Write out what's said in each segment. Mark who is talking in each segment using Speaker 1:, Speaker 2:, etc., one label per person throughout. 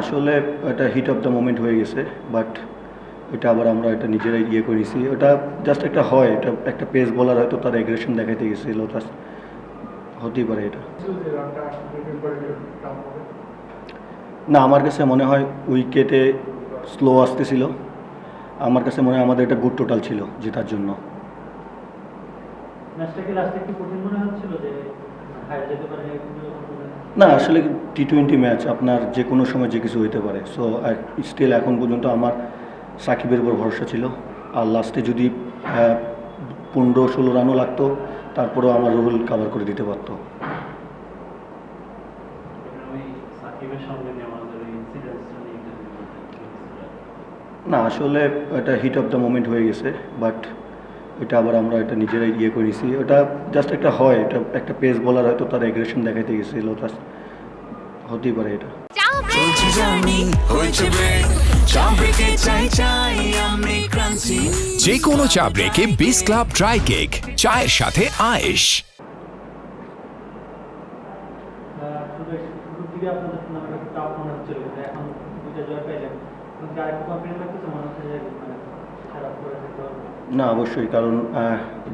Speaker 1: আসলে এটা heat of the moment হয়ে গেছে বাট এটা আবার আমরা এটা নিজেরাই ইয়ে করেছি। ওটা জাস্ট একটা হয়, এটা একটা পেস বলার হয়তো তার এগ্রেশন দেখাইতে গেছিল জাস্ট হতেই পারে এটা। না, আমার কাছে মনে হয় উইকেটে স্লো আসতেছিল। আমার কাছে মনে হয় আমাদের এটা গুড টোটাল ছিল জেতার জন্য।
Speaker 2: কি লাস্টে একটু কঠিন মনে হচ্ছিল যে যেতে পারে?
Speaker 1: না আসলে টি টোয়েন্টি ম্যাচ আপনার যে কোনো সময় যে কিছু হইতে পারে। সো স্টিল এখন পর্যন্ত আমার সাকিবের উপর ভরসা ছিল। আর লাস্টে যদি পনেরো ষোলো রানও লাগতো তারপরেও আমার রুল কাভার করে দিতে পারতো। না আসলে এটা হিট অফ দ্য মোমেন্ট হয়ে গেছে বাট ওইটা আবার আমরা এটা নিজেরাই ইয়ে করেছি ওটা জাস্ট একটা হয় এটা একটা পেস বলার হয়তো তার এগ্রেশন দেখাইতে গেছিল জাস্ট হতেই পারে এটা।
Speaker 3: যে কোনো চা ব্রেকে বিস ক্লাব ড্রাই কেক চায়ের সাথে আয়েশ।
Speaker 2: আপনাদের মনে এখন দুইটা জয় পেলেন আরেকটু লাগতেছে মনে মানে খারাপ করে থাকতে হবে
Speaker 1: না, অবশ্যই, কারণ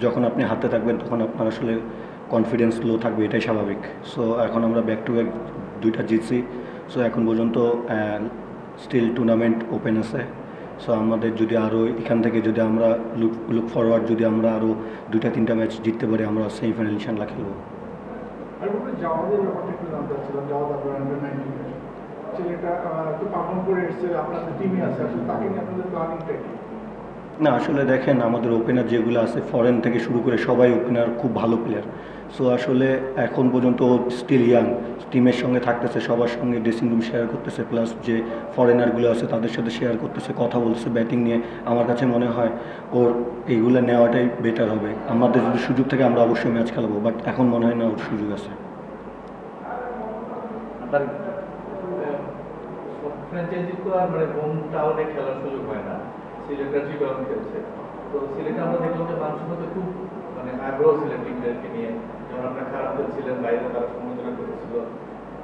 Speaker 1: যখন আপনি হাতে থাকবেন তখন আপনার আসলে কনফিডেন্স লো থাকবে, এটাই স্বাভাবিক। সো এখন আমরা ব্যাক টু ব্যাক দুইটা জিতছি। সো এখন পর্যন্ত স্টিল টুর্নামেন্ট ওপেন আছে। সো আমাদের যদি আরও এখান থেকে যদি আমরা লুক লুক ফরওয়ার্ড যদি আমরা আরও দুইটা, তিনটা ম্যাচ জিততে পারি, আমরা সেমিফাইনাল ইনশাল্লাহ খেলব।
Speaker 4: ছেলেটা পারফর্ম করে এসছে, আপনাদের টিমে আছে তাকে নিয়ে আপনাদের প্ল্যানিংটা কি?
Speaker 1: না, আসলে দেখেন, আমাদের ওপেনার যেগুলো আছে ফরেন থেকে শুরু করে সবাই ওপেনার খুব ভালো প্লেয়ার সো আসলে এখন পর্যন্ত স্টিল ইয়াং টিমের সঙ্গে থাকতেছে, সবার সঙ্গে ড্রেসিং রুম শেয়ার করতেছে প্লাস যে ফরেনারগুলো আছে, তাদের সাথে শেয়ার করতেছে, কথা বলতেছে ব্যাটিং নিয়ে। আমার কাছে মনে হয়, ওর এইগুলো নেওয়াটাই বেটার হবে। আমাদের যদি সুযোগ থাকে, আমরা অবশ্যই ম্যাচ খেলাবো বাট এখন মনে হয় না ওর সুযোগ আছে।
Speaker 5: ফ্র্যাঞ্চাইজি তো আর মানে হোম টাউনে খেলার সুযোগ হয় না। সিলেটের চিটাগং খেলছে তো সিলেটে আমরা দেখলাম যে মানুষের মধ্যে খুব মানে আগ্রহ ছিলেন টিমদেরকে নিয়ে। যেমন আপনার খারাপ খেলছিলেন বাইরে তারা সমালোচনা করেছিল।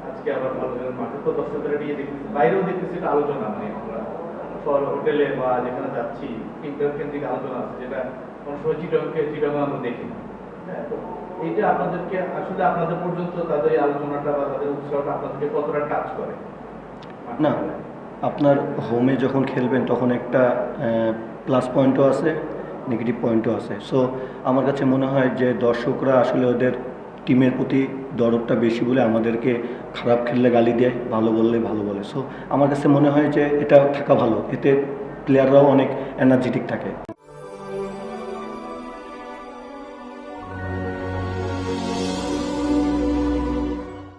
Speaker 5: আজকে আবার ভালো খেলেন মাঠে তো দর্শকরা নিয়ে দেখতেছি বাইরেও দেখতেছি এটা আলোচনা মানে আমরা শহর হোটেলে বা যেখানে যাচ্ছি টিমদের কেন্দ্রিক আলোচনা আছে যেটা কোনো সময় আমরা দেখি। হ্যাঁ তো এইটা আপনাদেরকে আসলে আপনাদের পর্যন্ত তাদের আলোচনাটা বা তাদের উৎসাহটা আপনাদেরকে কতটা কাজ করে?
Speaker 1: না। আপনার হোমে যখন খেলবেন, তখন একটা প্লাস পয়েন্টও আছে নেগেটিভ পয়েন্টও আছে। সো আমার কাছে মনে হয় যে দর্শকরা আসলে ওদের টিমের প্রতি দরদটা বেশি বলে আমাদেরকে খারাপ খেললে গালি দেয়, ভালো বললে ভালো বলে। সো আমার কাছে মনে হয় যে এটা থাকা ভালো। এতে প্লেয়াররাও অনেক এনার্জেটিক থাকে।